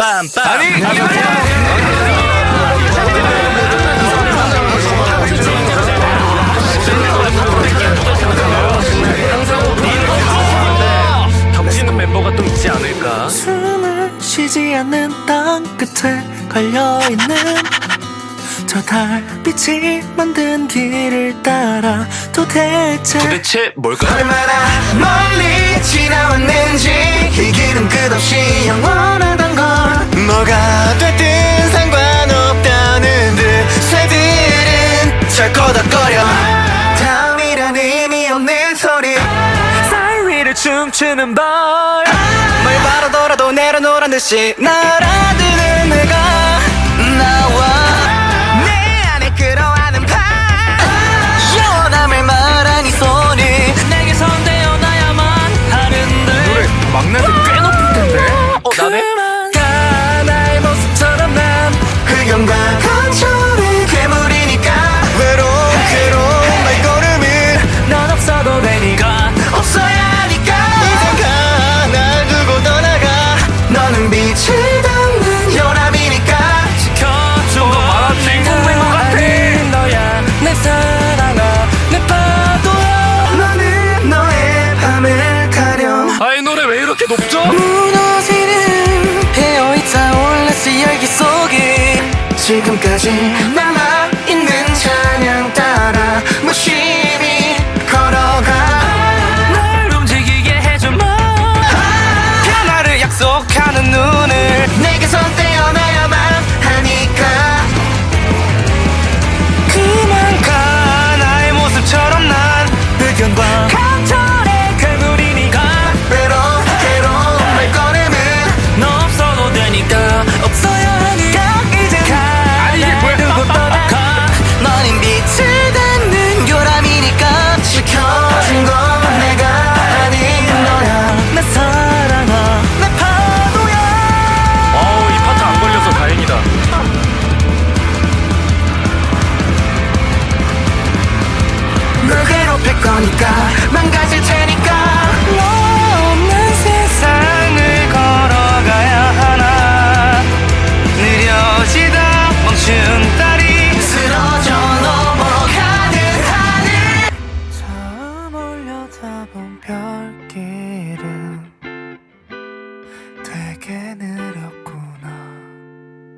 빰빰. 아니 겹치는 멤버가 또 있지 않을까? 숨을 쉬지 않는 땅 끝에 걸려 있는 저 달빛이 만든 길을 따라 도대체 도대체 뭘까? 얼마나 멀리 지나왔는지 이 길은 끝없이 영원하 춤추는 벌뭘 바라더라도 내려놓으란 듯이 날아드는 내가 높죠? 무너지는 배어있다 올라스 열기 속에 지금까지 남아있는 찬양 따 거니까 망가질 테니까. 너 없는 세상을 걸어가야 하나. 느려지다 멈춘 다리 쓰러져 넘어가는 하늘 처음 올려다본 별길은 되게 느렸구나.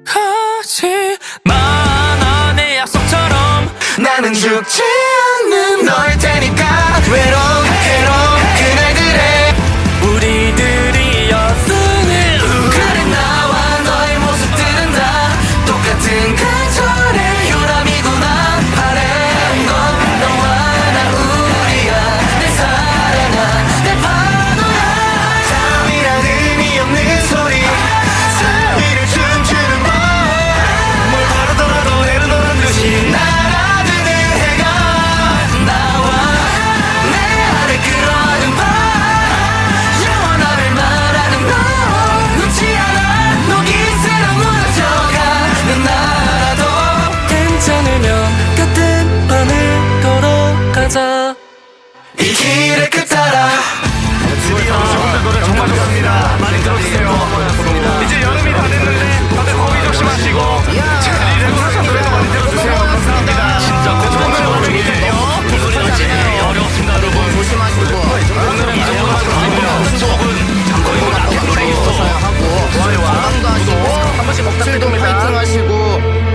하지만 내 약속처럼 나는 죽지 않 는널 테니까 외로 걸어가자 이 길을 끝 따라 노래 정말 좋습니다 많이 들어주세요 이제 여름이 다 됐는데 다들 거기 조심하시고 이제 항상 노래도 많이 들어주세요 감사합니다 진짜 고마운 노래이에요 어렵습니다 여러분 조심하시고 오늘은 이 정도만 들어주면 쪽은 잠거리고 나쁜 노래 있어 건강도 하시고 한 번씩 목줄도 파이팅 하시고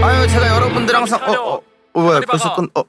아유 제가 여러분들 항상 어, 어, 어 뭐야 벌써 끝 어,